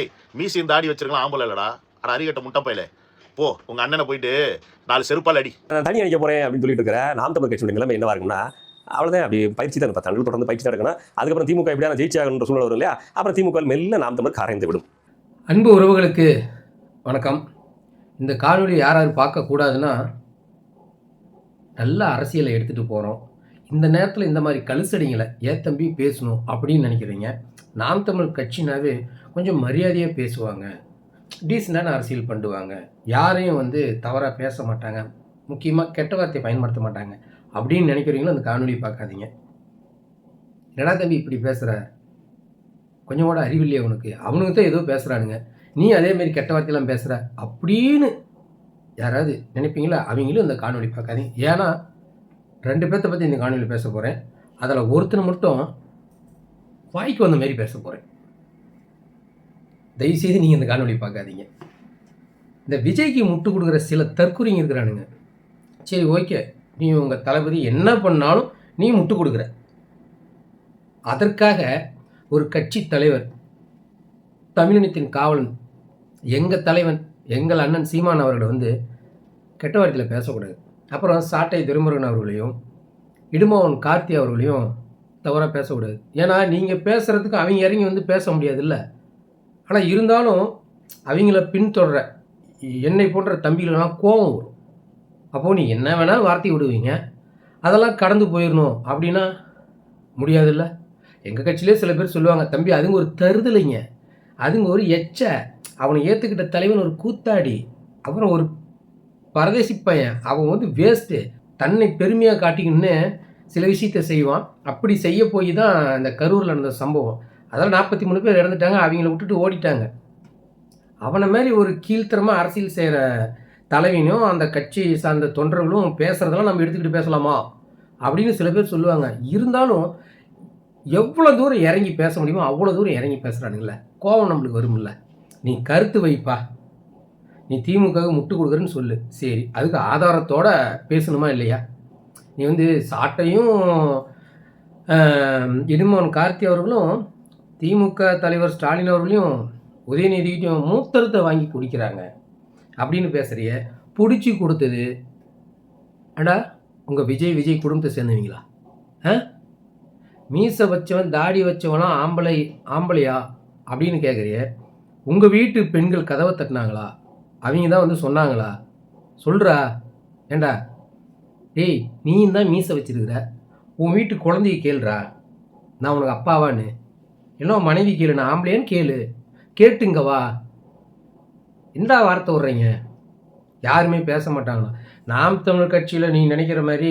டேய் மீசியும் தாடி வச்சிருக்கலாம் ஆம்பளை இல்லடா. அட அரிகட்ட முட்டை பையலே. போ உங்க அண்ணனை போயிட்டு நாலு செருப்பால் அடி. நான் தனி அடிக்க போறேன் அப்படின்னு சொல்லிட்டு இருக்கிற நாம் தமிழ் கட்சியுடைய நிலைமை என்னவா இருக்கும்னா அவ்வளோதான் அப்படி பயிற்சி தான் பத்து ஆண்டுகள் தொடர்ந்து பயிற்சி தான் அதுக்கப்புறம் திமுக எப்படியான ஜெயிச்சி ஆகணுன்ற சூழல் வரும் இல்லையா அப்புறம் திமுக மெல்ல நாம் தமிழ் கரைந்து விடும். அன்பு உறவுகளுக்கு வணக்கம். இந்த காணொளி யார் யார் பார்க்கக்கூடாதுன்னா நல்ல அரசியலை எடுத்துகிட்டு போகிறோம் இந்த நேரத்தில் இந்த மாதிரி கழுசடிங்களை ஏன் தம்பி பேசணும்? அப்படின்னு நினைக்கிறீங்க. நாம் தமிழ் கட்சினாவே கொஞ்சம் மரியாதையாக பேசுவாங்க. டீசெண்டான அரசியல் பண்ணுவாங்க யாரையும் வந்து தவறாக பேச மாட்டாங்க. முக்கியமாக கெட்ட வார்த்தையை பயன்படுத்த மாட்டாங்க. அப்படின்னு நினைக்கிறீங்களோ அந்த காணொலி பார்க்காதீங்க. என்னடா தம்பி இப்படி பேசுகிற கொஞ்சம் கூட அறிவில்லையே அவனுக்கு அவனுக்கு தான் ஏதோ பேசுகிறானுங்க நீ அதேமாரி கெட்ட வார்த்தையெல்லாம் பேசுகிற அப்படின்னு யாராவது நினைப்பீங்களா? அவங்களும் இந்த காணொலி பார்க்காதீங்க. ஏன்னா ரெண்டு பேர்த்த பற்றி இந்த காணொலி பேச போகிறேன் அதில் ஒருத்தனை மட்டும் வாய்க்கு வந்த மாரி பேச போகிறேன் தயவுசெய்து நீங்கள் இந்த காணொலி பார்க்காதீங்க. இந்த விஜய்க்கு முட்டு கொடுக்குற சில தற்குறிங்க இருக்கிறானுங்க. சரி ஓகே. நீ உங்கள் தளபதி என்ன பண்ணாலும் நீ முட்டு கொடுக்குற. அதற்காக ஒரு கட்சி தலைவர் தமிழினத்தின் காவலன் எங்கள் தலைவன் எங்கள் அண்ணன் சீமான் அவர்களை வந்து கெட்ட வார்த்தையில் பேசக்கூடாது. அப்புறம் சாட்டை திருமுருகன் அவர்களையும் இடுமோகன் கார்த்தி அவர்களையும் தவறாக பேசக்கூடாது. ஏன்னா நீங்கள் பேசுகிறதுக்கு அவங்க இறங்கி வந்து பேச முடியாதுல்ல. ஆனால் இருந்தாலும் அவங்கள பின்தொடர என்னை போன்ற தம்பிகளெல்லாம் கோபம் வரும். அப்போது நீ என்ன வேணால் வார்த்தை விடுவீங்க. அதெல்லாம் கடந்து போயிடணும் அப்படின்னா முடியாதுல்ல. எங்கள் கட்சியிலே சில பேர் சொல்லுவாங்க தம்பி அதுங்க ஒரு தருதலைங்க. அதுங்க ஒரு எச்ச. அவனை ஏற்றுக்கிட்ட தலைவன் ஒரு கூத்தாடி. அப்புறம் ஒரு பரதேசி பையன். அவன் வந்து வேஸ்ட்டு தன்னை பெருமையாக காட்டிக்கின்னு சில விஷயத்த செய்வான். அப்படி செய்ய போய் தான் இந்த கரூரில் நடந்த சம்பவம். அதெல்லாம் நாற்பத்தி மூணு பேர் இறந்துட்டாங்க அவங்கள விட்டுட்டு ஓடிட்டாங்க. அவனை மாதிரி ஒரு கீழ்த்தரமாக அரசியல் செய்கிற தலைவனும் அந்த கட்சி சார்ந்த தொண்டர்களும் பேசுகிறதெல்லாம் நம்ம எடுத்துக்கிட்டு பேசலாமா? அப்படின்னு சில பேர் சொல்லுவாங்க. இருந்தாலும் எவ்வளோ தூரம் இறங்கி பேச முடியுமோ அவ்வளோ தூரம் இறங்கி பேசுகிறானுங்கள கோபம் நம்மளுக்கு வரும்ல. நீ கருத்து வைப்பா. நீ திமுகவுக்கு முட்டு கொடுக்குறேன்னு சொல்லு. சரி அதுக்கு ஆதாரத்தோட பேசணுமா இல்லையா? நீ வந்து சாட்டையும் இடுமோன் கார்த்தி அவர்களும் திமுக தலைவர் ஸ்டாலின் அவர்களையும் உதயநிதிக்கிட்டையும் மூத்தரத்தை வாங்கி குடிக்கிறாங்க. அப்படின்னு பேசுகிறிய பிடிச்சி கொடுத்தது. அடா உங்கள் விஜய் விஜய் குடும்பத்தை சேர்ந்தவங்களா? ஆ? மீசை வச்சவன் தாடி வச்சவனா ஆம்பளை ஆம்பளையா? அப்படின்னு கேட்குறிய உங்கள் வீட்டு பெண்கள் கதவை தட்டினாங்களா? அவங்க தான் வந்து சொன்னாங்களா? சொல்கிறா ஏண்டா? டேய் நீயும் தான் மீசை வச்சிருக்கிற. உன் வீட்டு குழந்தைய கேளுடா நான் உனக்கு அப்பாவான்னு. என்ன மனைவி கேளு நான் ஆம்பளையான்னு கேளு. கேட்டுங்க வா. எந்த வார்த்தை விட்றீங்க? யாருமே பேச மாட்டாங்களா? நாம் தமிழ் கட்சியில் நீ நினைக்கிற மாதிரி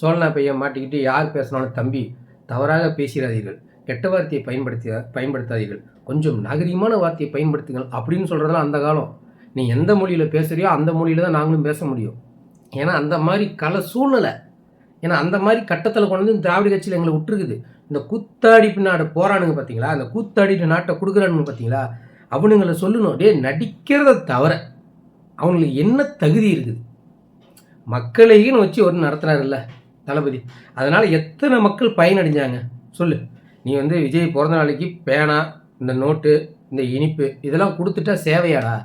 சோழனா பையன் மாட்டிக்கிட்டு யார் பேசினாலும் தம்பி தவறாக பேசிடாதீர்கள் கெட்ட வார்த்தையை பயன்படுத்தி பயன்படுத்தாதீர்கள். கொஞ்சம் நாகரீகமான வார்த்தையை பயன்படுத்துங்கள் அப்படின்னு சொல்கிறதெல்லாம் அந்த காலம். நீ எந்த மொழியில் பேசுகிறியோ அந்த மொழியில் தான் நாங்களும் பேச முடியும். ஏன்னா அந்த மாதிரி கல சூழ்நிலை. ஏன்னா அந்த மாதிரி கட்டத்தில் கொண்டு வந்து திராவிட கட்சியில் எங்களை விட்டுருக்குது. இந்த கூத்தாடி பின்னாடி போகிறானுங்க பார்த்தீங்களா அந்த கூத்தாடிட்டு நாட்டை கொடுக்குறானுங்க பார்த்தீங்களா அவனுங்களை சொல்லணும் டேய் நடிக்கிறத தவிர அவங்களுக்கு என்ன தகுதி இருக்குது? மக்களையும் வச்சு ஒரு நடத்துகிறாருல்ல தளபதி. அதனால் எத்தனை மக்கள் பயனடைஞ்சாங்க? சொல்லு. நீ வந்து விஜய் பிறந்த நாளைக்கு பேனா இந்த நோட்டு இந்த இனிப்பு இதெல்லாம் கொடுத்துட்டா சேவையாடா?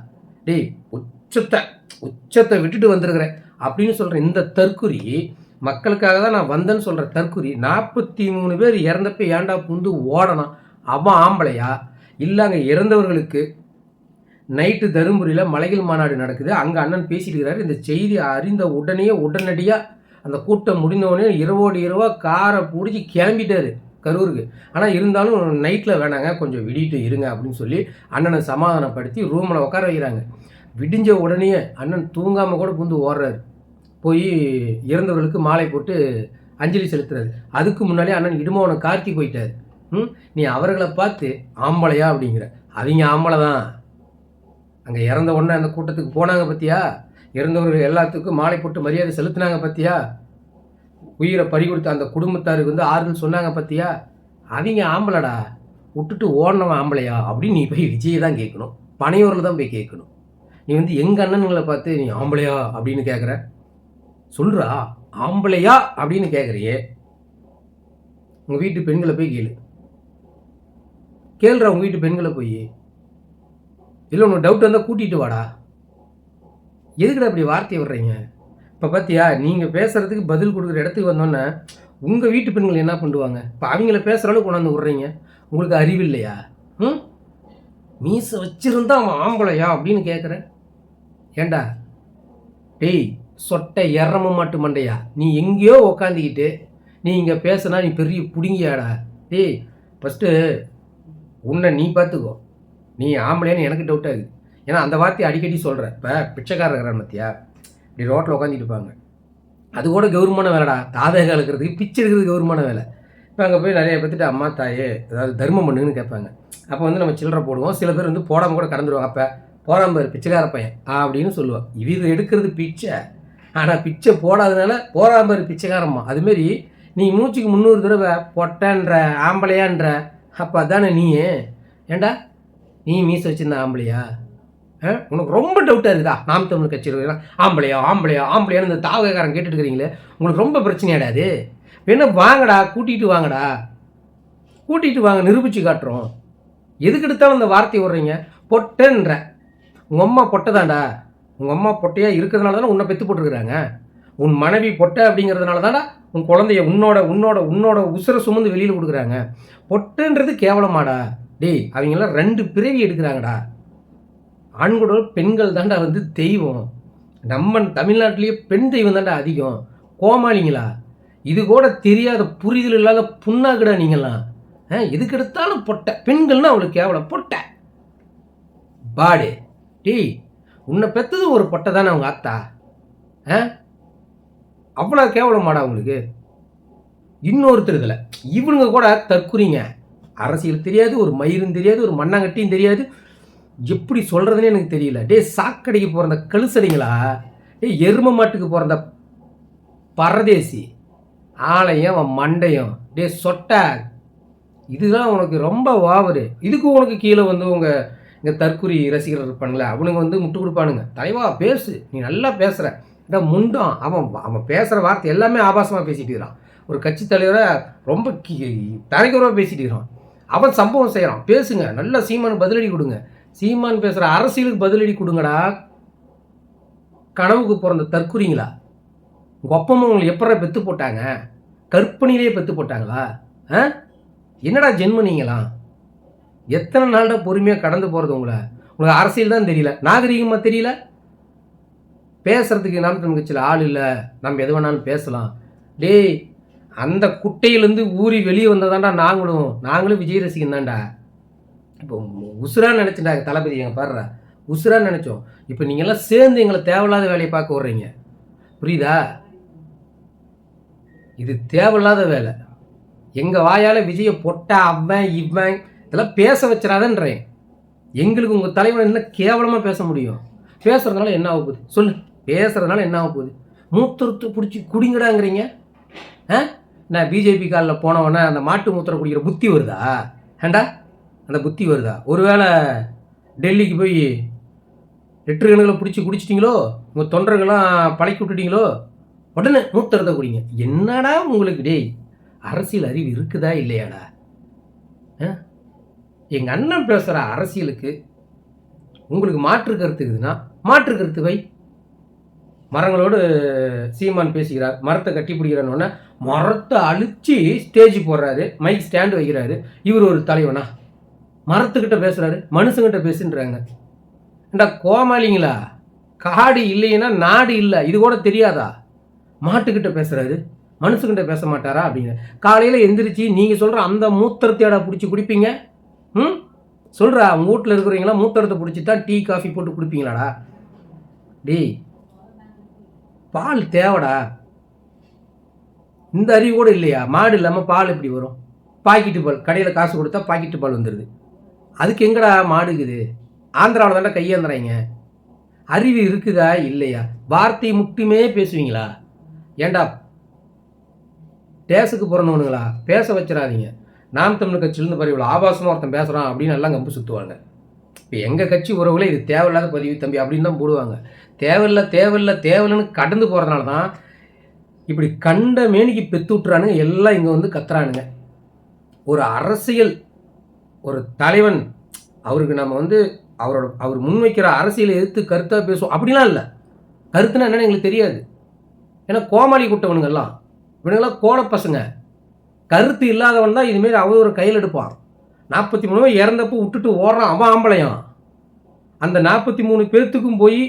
டேய் உச்சத்தை உச்சத்தை விட்டுட்டு வந்திருக்கிறேன். அப்படின்னு சொல்கிற இந்த தற்குறி மக்களுக்காக தான் நான் வந்தேன்னு சொல்கிற தற்குறி நாற்பத்தி மூணு பேர் இறந்தப்ப ஏன்டா புந்து ஓடணும் அவன் ஆம்பளையா? இல்லை அங்கே இறந்தவர்களுக்கு நைட்டு தருமபுரியில் மலைகள் மாநாடு நடக்குது. அங்கே அண்ணன் பேசிட்டு இந்த செய்தி அறிந்த உடனே உடனடியாக அந்த கூட்டம் முடிந்தவொடனே இரவோடு இரவாக காரை பிடிச்சி கிளம்பிட்டார் கரூருக்கு. ஆனால் இருந்தாலும் நைட்டில் வேணாங்க கொஞ்சம் விடிட்டு இருங்க அப்படின்னு சொல்லி அண்ணனை சமாதானப்படுத்தி ரூமில் உட்கார வைக்கிறாங்க. விடிஞ்ச உடனே அண்ணன் தூங்காமல் கூட புந்து ஓடுறாரு. போய் இறந்தவர்களுக்கு மாலை போட்டு அஞ்சலி செலுத்துறாரு அதுக்கு முன்னாலே அண்ணன் இடுமோன கார்த்தி போயிட்டார். ம்? நீ அவர்களை பார்த்து ஆம்பளையா அப்படிங்கிற. அவங்க ஆம்பளை தான். அங்கே இறந்த உடனே அந்த கூட்டத்துக்கு போனாங்க பத்தியா? இறந்தவர்கள் எல்லாத்துக்கும் மாலை போட்டு மரியாதை செலுத்தினாங்க பத்தியா? உயிரை பறி கொடுத்த அந்த குடும்பத்தாருக்கு வந்து ஆறுதல் சொன்னாங்க பத்தியா? அவங்க ஆம்பளடா விட்டுட்டு ஓடினவன் ஆம்பளையா அப்படின்னு நீ போய் விஜயை தான் கேட்கணும். பனையூரில் தான் போய் கேட்கணும். நீ வந்து எங்கள் அண்ணனுங்களை பார்த்து நீ ஆம்பளையா அப்படின்னு கேட்குற. சொல்கிறா ஆம்பளையா அப்படின்னு கேட்குறியே உங்கள் வீட்டு பெண்களை போய் கேளு. கேளுடா உங்கள் வீட்டு பெண்களை போய். இல்லை உனக்கு டவுட் வந்தால் கூட்டிகிட்டு வாடா. எதுக்குடா இப்படி வார்த்தையை விடுறீங்க? இப்போ பார்த்தியா நீங்கள் பேசுகிறதுக்கு பதில் கொடுக்குற இடத்துக்கு வந்தோன்னே உங்கள் வீட்டு பெண்கள் என்ன பண்ணுவாங்க? இப்போ அவங்கள பேசுகிற அளவுக்கு கொண்டாந்து விட்றீங்க. உங்களுக்கு அறிவு இல்லையா? ம்? மீசை வச்சுருந்தா அவன் ஆம்பளையா அப்படின்னு கேட்குறேன் ஏண்டா? டேய் சொட்டை எறம மாட்டு மண்டையா நீ எங்கேயோ உக்காந்துக்கிட்டு நீ இங்கே பேசுனா நீ பெரிய பிடுங்கியாடா. டேய் ஃபஸ்ட்டு உன்னை நீ பார்த்துக்கோ நீ ஆம்பளையானு எனக்கு டவுட் ஆகுது. ஏன்னா அந்த வார்த்தையை அடிக்கடி சொல்கிறேன் இப்போ பிச்சைக்காரர் இருக்கிறான் மத்தியா இப்படி ரோட்டில் உட்காந்துட்டு இருப்பாங்க. அது கூட கௌரவமான வேலைடா. தாதகம் இருக்கிறதுக்கு பிச்சை எடுக்கிறது கௌரவமான வேலை. இப்போ அங்கே போய் நிறைய பேர்த்துட்டு அம்மா தாயே ஏதாவது தர்மம் பண்ணுங்கன்னு கேட்பாங்க. அப்போ வந்து நம்ம சில்லறை போடுவோம். சில பேர் வந்து போடாமல் கூட கடந்துருவாங்க. அப்போ போடாமல் பிச்சைக்கார பையன் ஆ அப்படின்னு சொல்லுவான் இது எடுக்கிறது பிச்சை. ஆனால் பிச்சை போடாதனால போகிற மாதிரி பிச்சைக்காரம்மா. அதுமாரி நீ மூச்சுக்கு முந்நூறு தடவை பொட்டன்ற ஆம்பளையான்ற அப்போ அதானே நீ ஏண்டா? நீ மீச வச்சிருந்த ஆம்பளையா? ஆ? உனக்கு ரொம்ப டவுட்டாக இருக்குதா? நாம் தமிழ் கட்சி ஆம்பளையா ஆம்பளையா ஆம்பளையான்னு இந்த தாவகக்காரன் கேட்டுட்டு இருக்கிறீங்களே உங்களுக்கு ரொம்ப பிரச்சனையாடா அது? வேணா வாங்கடா கூட்டிகிட்டு வாங்கடா. கூட்டிகிட்டு வாங்க நிரூபித்து காட்டுறோம். எதுக்கு எடுத்தாலும் அந்த வார்த்தையை விட்றீங்க? பொட்டன்ற. உங்கள் அம்மா பொட்டைதான்டா. உங்கள் அம்மா பொட்டையாக இருக்கிறதுனால தானே உன்னை பெற்று போட்டுருக்குறாங்க? உன் மனைவி பொட்டை அப்படிங்கிறதுனால தானே உன் குழந்தைய உன்னோட உன்னோட உன்னோட உசுரை சுமந்து வெளியில் கொடுக்குறாங்க. பொட்டுன்றது கேவலமாடா. டேய் அவங்கெல்லாம் ரெண்டு பிறவி எடுக்கிறாங்கடா. ஆண்களோட பெண்கள் தாண்டா வந்து தெய்வம். நம்ம தமிழ்நாட்டிலேயே பெண் தெய்வம் தாண்டா அதிகம். கோமாளிங்களா? இது கூட தெரியாத புரிதல் இல்லாத புண்ணாக்குடா நீங்களாம் ஆ, எதுக்கு எடுத்தாலும் பொட்டை. பெண்கள்னா அவளுக்கு கேவலம். பொட்டை. பாடு. டேய் உன்னை பெற்றது ஒரு பொட்டை தானே அவங்க ஆத்தா ஆ? அவ்வளோ கேவலமாடா உங்களுக்கு. இன்னொருத்தர் இதில். இவனுங்க கூட தற்குறிங்க. அரசியல் தெரியாது ஒரு மயிரும் தெரியாது ஒரு மண்ணாங்கட்டியும் தெரியாது. எப்படி சொல்கிறதுனே எனக்கு தெரியல. டேய் சாக்கடைக்கு பிறந்த கழுசடிங்களா? டேய் எரும மாட்டுக்கு பிறந்த பரதேசி. ஆலையும் அவன் மண்டையும். டேய் சொட்டை. இதுதான் உனக்கு ரொம்ப ஓவரு. இதுக்கு உனக்கு கீழே வந்து உங்கள் இங்கே தற்குறி ரசிகர்கள் இருப்பானுங்களே அவனுங்க வந்து முட்டு கொடுப்பானுங்க. தலைவா பேசு. நீ நல்லா பேசுகிற இந்த முண்டம் அவன் அவன் பேசுகிற வார்த்தை எல்லாமே ஆபாசமாக பேசிட்டு இருக்கிறான். ஒரு கட்சி தலைவரை ரொம்ப தரைக்குறவாக பேசிட்டு இருக்கிறான். அவன் சம்பவம் செய்கிறான் பேசுங்க. நல்லா சீமான் பதிலடி கொடுங்க. சீமான் பேசுகிற அரசியலுக்கு பதிலடி கொடுங்கடா. கனவுக்கு பிறந்த தற்குறிங்களா உங்கள் அப்பமா உங்களை எப்படா பெற்று போட்டாங்க? கற்பனையிலேயே பெற்று போட்டாங்களா? ஆ? என்னடா ஜென்ம நீங்களாம்? எத்தனை நாள்டா பொறுமையாக கடந்து போகிறது உங்களை? உங்களுக்கு அரசியல் தான் தெரியல. நாகரிகமாக தெரியல? பேசுகிறதுக்கு நாம் நமக்கு சில ஆள் இல்லை. நம்ம எது வேணாலும் பேசலாம். டேய் அந்த குட்டையிலேருந்து ஊறி வெளியே வந்ததாண்டா நாங்களும். நாங்களும் விஜய் ரசிகன் தான்டா. இப்போ உசுராக நினச்சிட்டா தளபதி எங்கள் பாடுற. உசுராக நினச்சோம். இப்போ நீங்கள்லாம் சேர்ந்து எங்களை தேவையில்லாத வேலையை பார்க்க விட்றீங்க புரியுதா? இது தேவையில்லாத வேலை. எங்கள் வாயால் விஜயை பொட்ட அவன் இவன் இதெல்லாம் பேச வச்சிடாதன்றேன். எங்களுக்கு உங்கள் தலைவன் என்ன கேவலமாக பேச முடியும். பேசுறதுனால என்ன ஆக போகுது? சொல்லு. பேசுகிறதுனால என்ன ஆக போகுது? மூத்திரத்து பிடிச்சி குடிங்கடாங்கிறீங்க? ஆ? நான் பிஜேபி காலில் போனவொடனே அந்த மாட்டு மூத்திரம் குடிக்கிற புத்தி வருதா? ஏண்டா? அந்த புத்தி வருதா? ஒருவேளை டெல்லிக்கு போய் லிட்டர் கணக்கில் பிடிச்சி குடிச்சிட்டிங்களோ? உங்கள் தொண்டர்கள்லாம் பழக்கி விட்டுட்டிங்களோ? உடனே மூத்திரத்தை குடிங்க. என்னடா உங்களுக்கு டேய்? அரசியல் அறிவு இருக்குதா இல்லையாடா? ஆ? எங்கள் அண்ணன் பேசுகிற அரசியலுக்கு உங்களுக்கு மாற்று கருத்து இருக்குதுன்னா மாற்று கருத்து வை. மரங்களோடு சீமான் பேசுகிறார் மரத்தை கட்டி பிடிக்கிறான்னு மரத்தை அழிச்சு ஸ்டேஜ் போடுறாரு மைக் ஸ்டாண்டு வைக்கிறாரு. இவர் ஒரு தலைவனா? மரத்துக்கிட்ட பேசுகிறாரு மனுஷங்கிட்ட பேசுன்றாங்க. ஏண்டா கோமாளிங்களா? காடு இல்லைன்னா நாடு இல்லை இது கூட தெரியாதா? மாட்டுக்கிட்ட பேசுகிறாரு மனுஷங்கிட்ட பேச மாட்டாரா அப்படிங்க காலையில் எந்திரிச்சு நீங்கள் சொல்கிற அந்த மூத்திரத்தையாடா பிடிச்சி குடிப்பீங்க? சொல்கிறா உங்கள் வீட்டில் இருக்கிறவங்களாம் மூட்டரத்தை பிடிச்சி தான் டீ காஃபி போட்டு கொடுப்பீங்களாடா? டேய் பால் தேவைடா. இந்த அறிவு கூட இல்லையா? மாடு இல்லாமல் பால் எப்படி வரும்? பாக்கெட்டு பால் கடையில் காசு கொடுத்தா பாக்கெட்டு பால் வந்துடுது அதுக்கு எங்கடா மாடு இருக்குது? ஆந்திராவில் தாண்டா கையேந்துறாங்க அறிவு இருக்குதா? இல்லையா? வார்த்தை மட்டுமே பேசுவீங்களா? ஏண்டா டேஸுக்கு பிறந்தவனுங்களா? பேச வச்சிடாதீங்க. நாம் தமிழ் கட்சியிலேருந்து பாரு இவ்வளோ ஆபாசமாக ஒருத்தன் பேசுகிறான் அப்படின்னு எல்லாம் கம்பு சுற்றுவாங்க இப்போ எங்கள் கட்சி உறவுகளே இது தேவையில்லாத பதிவு தம்பி அப்படின்னு தான் போடுவாங்க. தேவையில்லை தேவையில்லை தேவையில்லைன்னு கடந்து போகிறதுனால தான் இப்படி கண்ட மேனிக்கு பெத்து விட்டுறானுங்க எல்லாம் இங்கே வந்து கத்துறானுங்க. ஒரு அரசியல் ஒரு தலைவன் அவருக்கு நம்ம வந்து அவரோட அவர் முன்வைக்கிற அரசியலை எதிர்த்து கருத்தாக பேசுவோம். அப்படிலாம் இல்லை. கருத்துனா என்னென்னு எங்களுக்கு தெரியாது. ஏன்னா கோமாளி கூட்டவனுங்கெல்லாம் இவனுங்கெல்லாம் கோட பசங்க கருத்து இல்லாதவன் தான் இதுமாரி அவன் ஒரு கையில் எடுப்பான். நாற்பத்தி மூணு பேர் இறந்தப்போ விட்டுட்டு ஓடுறான் அவன் ஆம்பளையும் அந்த நாற்பத்தி மூணு பேர்த்துக்கும் போய்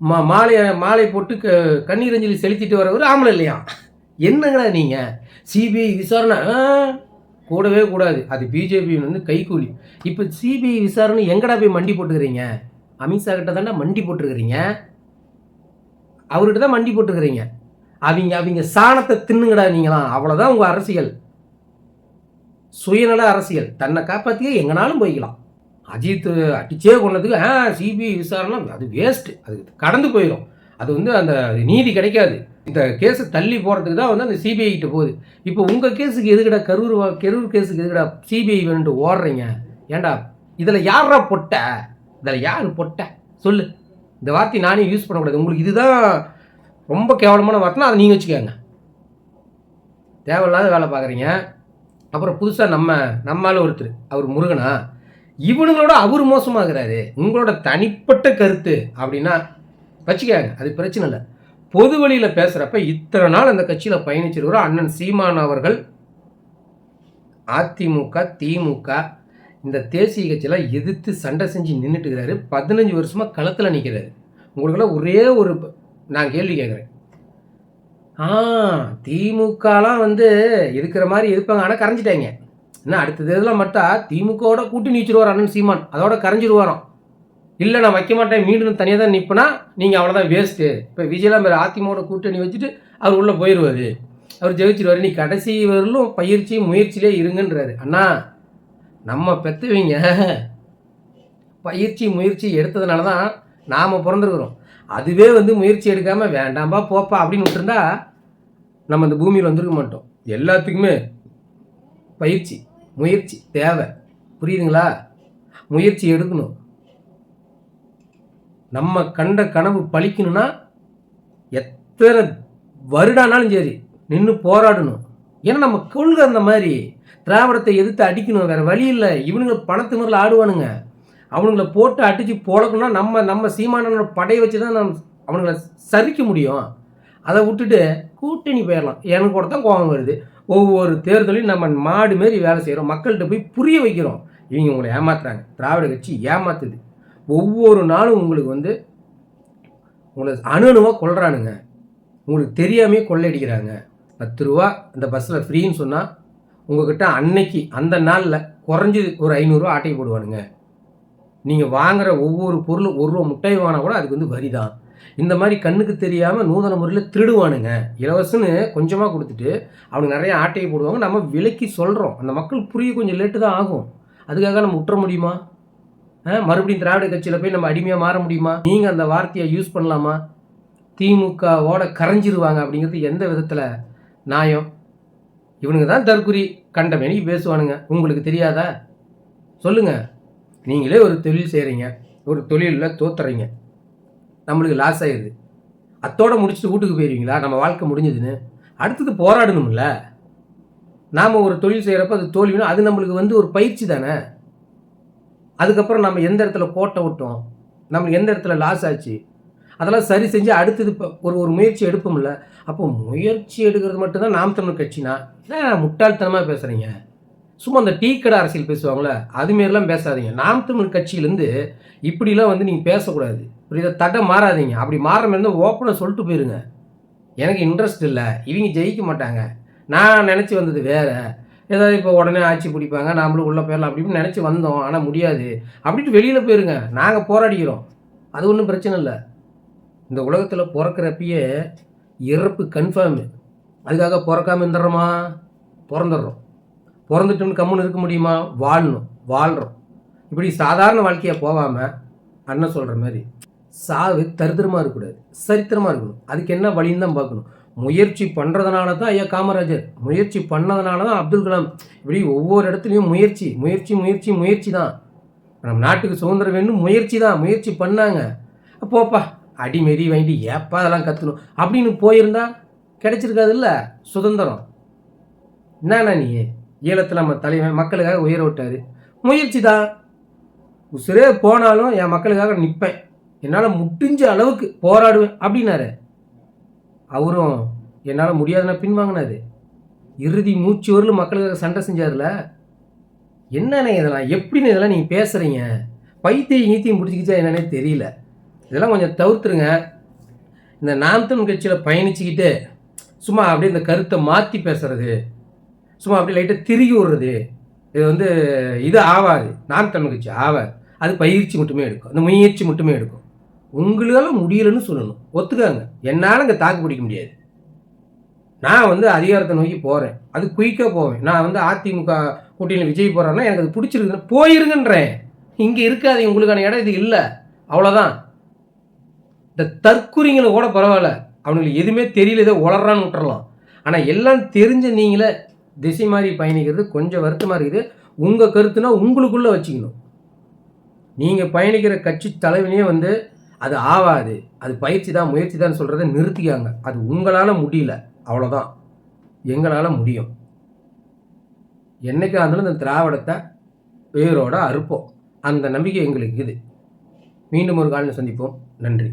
மா மாலை மாலை போட்டு க கண்ணீரஞ்சலி செலுத்திட்டு வரவர் ஆம்பளை இல்லையா? என்னங்கடா நீங்கள் சிபிஐ விசாரணை ஆ, கூடவே கூடாது. அது பிஜேபி வந்து கைக்கூலி இப்போ சிபிஐ விசாரணை எங்கடா போய் மண்டி போட்டுக்கிறீங்க? அமித்ஷா கிட்ட தானே மண்டி போட்டுருக்கிறீங்க அவர்கிட்ட தான் மண்டி போட்டுக்கிறீங்க. அவங்க அவங்க சாணத்தை தின்னுங்கடா நீங்களாம் அவ்வளோதான் உங்கள் அரசியல். சுயநல அரசியல். தன்னை காப்பாற்றியே எங்கனாலும் போய்க்கலாம். அஜித் அடிச்சே கொண்டதுக்கு ஆ சிபிஐ விசாரணை அது வேஸ்ட்டு அது கடந்து போயிடும் அது வந்து அந்த நீதி கிடைக்காது. இந்த கேஸை தள்ளி போகிறதுக்கு தான் வந்து அந்த சிபிஐ கிட்ட போகுது. இப்போ உங்கள் கேஸுக்கு எதுக்கடா கரூர் கரூர் கேஸுக்கு எதுக்கடா சிபிஐ வேணுட்டு ஓடுறீங்க? ஏன்டா? இதில் யாரா பொட்ட? இதில் யார் பொட்ட? சொல்லு. இந்த வார்த்தை நானே யூஸ் பண்ணக்கூடாது. உங்களுக்கு இதுதான் ரொம்ப கேவலமான வார்த்தைனா அதை நீங்கள் வச்சுக்கோங்க. தேவையில்லாத வேலை பார்க்குறீங்க. அப்புறம் புதுசாக நம்ம நம்மளால் ஒருத்தர் அவர் முருகனா இவனுங்களோட அவர் மோசமாகிறாரு உங்களோட தனிப்பட்ட கருத்து அப்படின்னா வச்சுக்கோங்க அது பிரச்சனை இல்லை. பொது வழியில் பேசுகிறப்ப இத்தனை நாள் அந்த கட்சியில் பயணிச்சிருக்கிற அண்ணன் சீமான் அவர்கள் அதிமுக திமுக இந்த தேசிய கட்சியெல்லாம் எதிர்த்து சண்டை செஞ்சு நின்றுட்டுக்கிறாரு பதினஞ்சு வருஷமாக களத்தில் நிற்கிறாரு உங்களுக்கெல்லாம் ஒரே ஒரு ப- நான் கேள்வி கேட்குறேன் ஆ திமுகலாம் வந்து இருக்கிற மாதிரி இருப்பாங்க. ஆனால் கரைஞ்சிட்டாங்க. என்ன அடுத்த இதெல்லாம் மட்டும் திமுகவோட கூட்டி நீச்சிடுவார் அண்ணன் சீமான். அதோட கரைஞ்சிருவாராம். இல்லை நான் வைக்க மாட்டேன். மீண்டும் தனியாக தான் நிற்பேனா நீங்கள் அவ்வளோதான் வேஸ்ட்டு இப்போ விஜயலாம் பேர் அதிமுக கூட்டணி வச்சுட்டு அவர் உள்ளே போயிடுவார் அவர் ஜெயிச்சிருவார். நீ கடைசி வரலும் பயிற்சி முயற்சியிலே இருங்கன்றாரு. அண்ணா நம்ம பெற்றவங்க பயிற்சி முயற்சி எடுத்ததுனால தான் நாம் பிறந்திருக்கிறோம். அதுவே வந்து முயற்சி எடுக்காமல் வேண்டாம்பா போப்பா அப்படின்னு விட்டுருந்தா நம்ம இந்த பூமியில் வந்திருக்க மாட்டோம். எல்லாத்துக்குமே பயிற்சி முயற்சி தேவை. புரியுதுங்களா? முயற்சி எடுக்கணும். நம்ம கண்ட கனவு பழிக்கணும்னா எத்தனை வருடானாலும் சரி நின்று போராடணும். ஏன்னா நம்ம கொள்கை அந்த மாதிரி. திராவிடத்தை எதிர்த்து அடிக்கணும் வேறு வழி இல்லை. இவனுங்க பணத்து மேலே ஆடுவானுங்க. அவனுங்கள போட்டு அடித்து பொழக்கணும்னா நம்ம நம்ம சீமானோட படையை வச்சு தான் நம்ம அவனுங்கள சரிக்க முடியும். அதை விட்டுட்டு கூட்டணி போயிடலாம். எனக்கு கூட தான் கோபம் வருது. ஒவ்வொரு தேர்தலையும் நம்ம மாடு மாரி வேலை செய்கிறோம் மக்கள்கிட்ட போய் புரிய வைக்கிறோம். இவங்க உங்களை ஏமாத்துறாங்க. திராவிட கட்சி ஏமாத்துது. ஒவ்வொரு நாளும் உங்களுக்கு வந்து உங்களை அணு அணுவாக கொள்றானுங்க உங்களுக்கு தெரியாமே கொள்ளையடிக்கிறாங்க. பத்து ரூபா இந்த பஸ்ஸில் ஃப்ரீன்னு சொன்னால் உங்ககிட்ட அன்னைக்கு அந்த நாளில் குறைஞ்சது ஒரு ஐநூறுரூவா ஆட்டையை போடுவானுங்க. நீங்கள் வாங்குகிற ஒவ்வொரு பொருளும் ஒரு ரூபா முட்டை வாங்கினா கூட அதுக்கு வந்து வரி தான் இந்த மாதிரி கண்ணுக்கு தெரியாமல் நூதன முறையில் திருடுவானுங்க. இலவசன்னு கொஞ்சமாக கொடுத்துட்டு அவனுக்கு நிறைய ஆட்டையை போடுவாங்க. நம்ம விலைக்கு சொல்கிறோம் அந்த மக்கள் புரிய கொஞ்சம் லேட்டு தான் ஆகும். அதுக்காக நம்ம விட்டுற முடியுமா? ஆ, மறுபடியும் திராவிட கட்சியில் போய் நம்ம அடிமையாக மாற முடியுமா? நீங்கள் அந்த வார்த்தையை யூஸ் பண்ணலாமா? திமுகவோட கரைஞ்சிருவாங்க அப்படிங்கிறது எந்த விதத்தில் நியாயம்? இவனுங்க தான் தற்குறி கண்ட பேசுவானுங்க? உங்களுக்கு தெரியாதா? சொல்லுங்கள் நீங்களே ஒரு தொழில் செய்கிறீங்க ஒரு தொழிலில் தோத்துறீங்க. நம்மளுக்கு லாஸ் ஆயிடுது அத்தோடு முடிச்சுட்டு வீட்டுக்கு போயிடுவீங்களா நம்ம வாழ்க்கை முடிஞ்சதுன்னு. அடுத்தது போராடணும்ல. நாம் ஒரு தொழில் செய்கிறப்ப அது தோல்வினா அது நம்மளுக்கு வந்து ஒரு பயிற்சி தானே. அதுக்கப்புறம் நம்ம எந்த இடத்துல கோட்டை விட்டோம்? நம்மளுக்கு எந்த இடத்துல லாஸ் ஆச்சு? அதெல்லாம் சரி செஞ்சு அடுத்தது இப்போ ஒரு ஒரு முயற்சி எடுப்போம்ல. அப்போ முயற்சி எடுக்கிறது மட்டும்தான் நாம் தமிழ் கட்சினா. என்ன முட்டாள்தனமாக பேசுகிறீங்க சும்மா அந்த டீ கடை அரசியல் பேசுவாங்களே அதுமாரிலாம் பேசாதீங்க. நாம் தமிழ் கட்சியிலேருந்து இப்படிலாம் வந்து நீங்கள் பேசக்கூடாது. புரியுதா? தடை மாறாதீங்க. அப்படி மாற மாதிரி இருந்தால் ஓப்பனாக சொல்லிட்டு போயிருங்க. எனக்கு இன்ட்ரெஸ்ட் இல்லை. இவங்க ஜெயிக்க மாட்டாங்க. நான் நினச்சி வந்தது வேறு. ஏதாவது இப்போ உடனே ஆட்சி பிடிப்பாங்க நாமளும் உள்ளே போயிடலாம் அப்படின்னு நினச்சி வந்தோம். ஆனால் முடியாது. அப்படின்ட்டு வெளியில் போயிருங்க. நாங்கள் போராடிக்கிறோம். அது ஒன்றும் பிரச்சனை இல்லை. இந்த உலகத்தில் பிறக்கிறப்பயே இறப்பு கன்ஃபார்மு அதுக்காக பிறக்காம இருந்துடுறோமா? பிறந்துடுறோம். பிறந்துட்டோம்னு கம்முன்னு இருக்க முடியுமா? வாழணும் வாழ்கிறோம் இப்படி சாதாரண வாழ்க்கையை போகாமல் அண்ணன் சொல்கிற மாதிரி சாவு தரித்திரமாக இருக்கக்கூடாது சரித்திரமாக இருக்கணும். அதுக்கு என்ன வழின்னு தான் பார்க்கணும். முயற்சி பண்ணுறதுனால தான் ஐயா காமராஜர். முயற்சி பண்ணதுனால தான் அப்துல் கலாம். இப்படி ஒவ்வொரு இடத்துலையும் முயற்சி முயற்சி முயற்சி முயற்சி தான். நம்ம நாட்டுக்கு சுதந்திரம் வேணும் முயற்சி தான். முயற்சி பண்ணாங்க. போப்பா அடிமேரி வாங்கிட்டு ஏப்பா அதெல்லாம் கற்றுணும் அப்படின்னு போயிருந்தா கிடைச்சிருக்காதுல்ல? சுதந்திரம். என்னண்ணா நீ? ஈழத்தில் நம்ம தலைவன் மக்களுக்காக உயர விட்டார். முயற்சி தான் உசுரே போனாலும் என் மக்களுக்காக நிற்பேன் என்னால் முடிஞ்ச அளவுக்கு போராடுவேன் அப்படின்னாரு. அவரும் என்னால் முடியாதுன்னா பின்வாங்கினாரு. இறுதி மூச்சு வரலும் மக்களுக்காக சண்டை செஞ்சார்ல. என்னண்ணே இதெல்லாம்? எப்படின்னு இதெல்லாம் நீங்கள் பேசுகிறீங்க பைத்தியம் ஈத்தியம் பிடிச்சிக்கிச்சா என்னன்னே தெரியல. இதெல்லாம் கொஞ்சம் தவிர்த்துருங்க. இந்த நாம் தமிழ் கட்சியில் பயணிச்சுக்கிட்டு சும்மா அப்படியே இந்த கருத்தை மாற்றி பேசுறது. சும்மா அப்படி லைட்டாக திருகி விடுறது இது வந்து இது ஆகாது நான் தன்மகிழ்ச்சி ஆகாது அது பயிற்சி மட்டுமே எடுக்கும். அந்த முயற்சி மட்டுமே எடுக்கும். உங்களால் முடியலன்னு சொல்லணும். ஒத்துக்காங்க. என்னால் இங்கே தாக்கு பிடிக்க முடியாது. நான் வந்து அதிகாரத்தை நோக்கி போகிறேன் அது குயிக்காக போவேன். நான் வந்து அதிமுக கூட்டணியில் விஜய் போகிறேன்னா எனக்கு அது பிடிச்சிருக்குன்னு போயிருங்கன்றேன். இங்கே இருக்காது. உங்களுக்கான இடம் இது இல்லை. அவ்வளோதான் இந்த தற்குறிங்களை கூட பரவாயில்ல. அவனுங்களுக்கு எதுவுமே தெரியல. ஏதோ உளறான்னு விட்டுறலாம். ஆனால் எல்லாம் தெரிஞ்ச நீங்களே திசை மாதிரி பயணிக்கிறது கொஞ்சம் வருத்தமாக இருக்குது. உங்கள் கருத்துனா உங்களுக்குள்ளே வச்சுக்கணும். நீங்கள் பயணிக்கிற கட்சி தலைவனே வந்து அது ஆவாது. அது பயிற்சி தான் முயற்சி தான் சொல்கிறத நிறுத்திக்காங்க. அது உங்களால் முடியல. அவ்வளோதான் எங்களால் முடியும். என்னைக்கா இருந்தாலும் இந்த திராவிடத்தை வேரோட அறுப்போம். அந்த நம்பிக்கை எங்களுக்கு இது மீண்டும் ஒரு காலையில் சந்திப்போம். நன்றி.